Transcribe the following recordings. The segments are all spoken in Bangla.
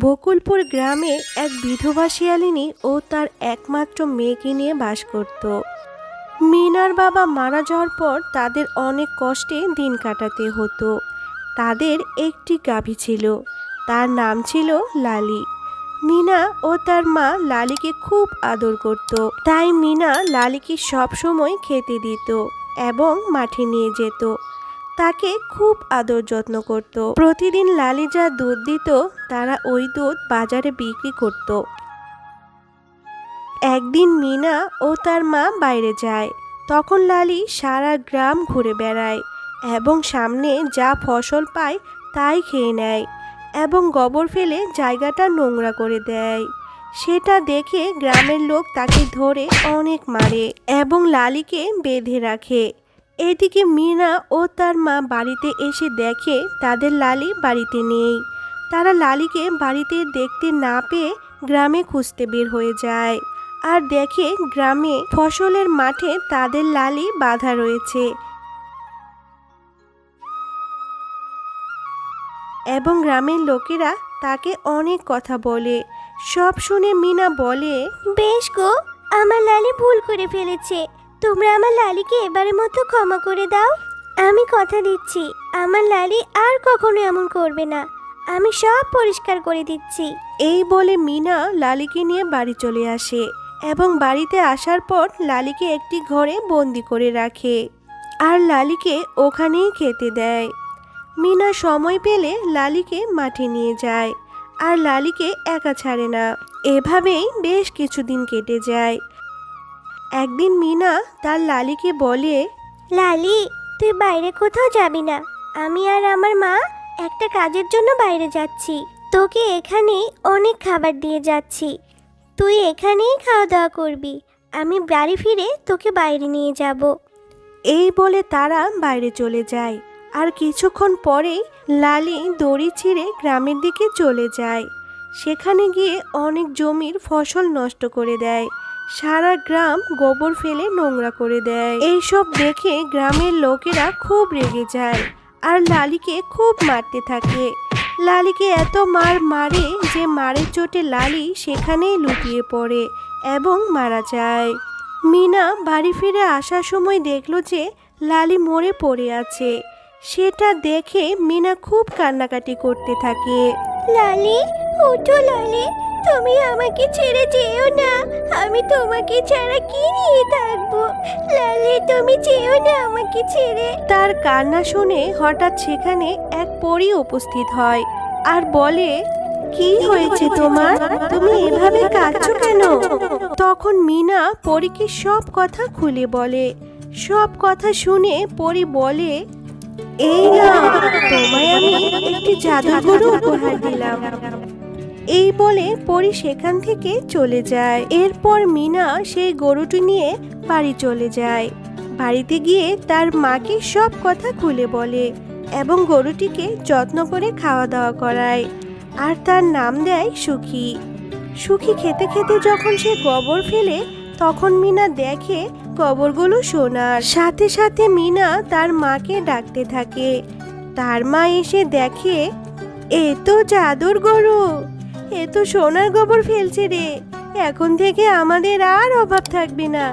বকুলপুর গ্রামে এক বিধবা শিয়ালিনী ও তার একমাত্র মেয়েকে নিয়ে বাস করত। মিনার বাবা মারা যাওয়ার পর তাদের অনেক কষ্টে দিন কাটাতে হতো। তাদের একটি গাভী ছিল, তার নাম ছিল লালি। মিনা ও তার মা লালিকে খুব আদর করত। তাই মিনা লালিকে সব সময় খেতে দিত এবং মাঠে নিয়ে যেত। তাকে খুব আদর যত্ন করত। প্রতিদিন লালি যা দুধ দিত, তারা ওই দুধ বাজারে বিক্রি করত। একদিন মিনা ও তার মা বাইরে যায়। তখন লালি সারা গ্রাম ঘুরে বেড়ায় এবং সামনে যা ফসল পায় তাই খেয়ে নেয় এবং গোবর ফেলে জায়গাটা নোংরা করে দেয়। সেটা দেখে গ্রামের লোক তাকে ধরে অনেক মারে এবং লালিকে বেঁধে রাখে। এদিকে মিনা ও তার মা বাড়িতে এসে দেখে তাদের লালি বাড়িতে নেই। তারা লালিকে বাড়িতে দেখতে না পেয়ে গ্রামে খুঁজতে বের হয়ে যায়। আর দেখে গ্রামে ফসলের মাঠে তাদের লালি বাঁধা রয়েছে। এবং গ্রামের লোকেরা তাকে অনেক কথা বলে। সব শুনে মিনা বলে, বেশ গো, আমার লালি ভুল করে ফেলেছে। তোমরা আমার লালিকে এবারের মতো ক্ষমা করে দাও। আমি কথা দিচ্ছি, আমার লালি আর কখনো এমন করবে না। আমি সব পরিষ্কার করে দিচ্ছি। এই বলে মিনা লালিকে নিয়ে বাড়ি চলে আসে এবং বাড়িতে আসার পর লালিকে একটি ঘরে বন্দি করে রাখে আর লালিকে ওখানেই খেতে দেয়। মিনা সময় পেলে লালিকে মাঠে নিয়ে যায় আর লালিকে একা ছাড়ে না। এভাবেই বেশ কিছুদিন কেটে যায়। একদিন মিনা তার লালিকে বলে লালি তুই বাইরে কোথাও যাবি না। আমি আর আমার মা একটা কাজের জন্য বাইরে যাচ্ছি। তোকে এখানেই অনেক খাবার দিয়ে যাচ্ছি। তুই এখানেই খাওয়া দাওয়া করবি। আমি বাড়ি ফিরে তোকে বাইরে নিয়ে যাব। এই বলে তারা বাইরে চলে যায়। আর কিছুক্ষণ পরেই লালি দড়ি ছিঁড়ে গ্রামের দিকে চলে যায়। সেখানে গিয়ে অনেক জমির ফসল নষ্ট করে দেয়। সারা গ্রাম গোবর ফেলে নোংরা করে দেয়। এইসব দেখে গ্রামের লোকেরা খুব রেগে যায় আর লালিকে খুব মারতে থাকে। লালিকে এত মার মারে যে মারের চোটে লালি সেখানেই লুটিয়ে পড়ে এবং মারা যায়। মিনা বাড়ি ফিরে আসার সময় দেখল যে লালি মরে পড়ে আছে। সেটা দেখে মিনা খুব কান্নাকাটি করতে থাকে। লালি উঠো লালি, তুমি আমাকে ছেড়ে যেও না। আমি তোমাকে ছাড়া কি নিয়ে থাকব? লালি তুমি চেয়েও না আমাকে ছেড়ে। তার কান্না শুনে হঠাৎ সেখানে এক পরী উপস্থিত হয় আর বলে কি হয়েছে তোমার? তুমি এভাবে কাঁদছো কেন? তখন মিনা পরীকে সব কথা খুলে বলে। সব কথা শুনে পরী বলে এই না তোমায় আমি একটি জাদুঘর উপহার দিলাম। এই বলে পরি সেখান থেকে চলে যায়। এরপর মিনা সেই গরুটি নিয়ে বাড়ি চলে যায়। বাড়িতে গিয়ে তার মাকে সব কথা খুলে বলে এবং গরুটিকে যত্ন করে খাওয়া দাওয়া করায় আর তার নাম দেয় সুখী। সুখী খেতে খেতে যখন সে গোবর ফেলে, তখন মিনা দেখে গোবরগুলো সোনার। সাথে সাথে মিনা তার মাকে ডাকতে থাকে। তার মা এসে দেখে, এ তো জাদুর গরু! এ তো সোনার গোবর ফেলছে রে। এখন থেকে আমাদের আর অভাব থাকবে না।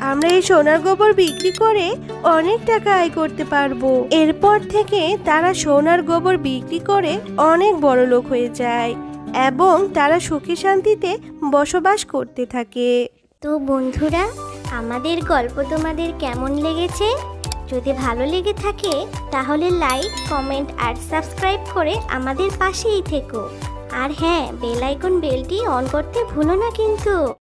আমরা এই সোনার গোবর বিক্রি করে অনেক টাকা আয় করতে পারব। এরপর থেকে তারা সোনার গোবর বিক্রি করে অনেক বড় লোক হয়ে যায় এবং তারা সুখে শান্তিতে বসবাস করতে থাকে। তো বন্ধুরা, আমাদের গল্প তোমাদের কেমন লেগেছে? যদি ভালো লেগে থাকে, তাহলে লাইক কমেন্ট আর সাবস্ক্রাইব করে আমাদের পাশেই থেকো। আর হ্যাঁ বেল আইকন বেলটি অন করতে ভুলো না কিন্তু।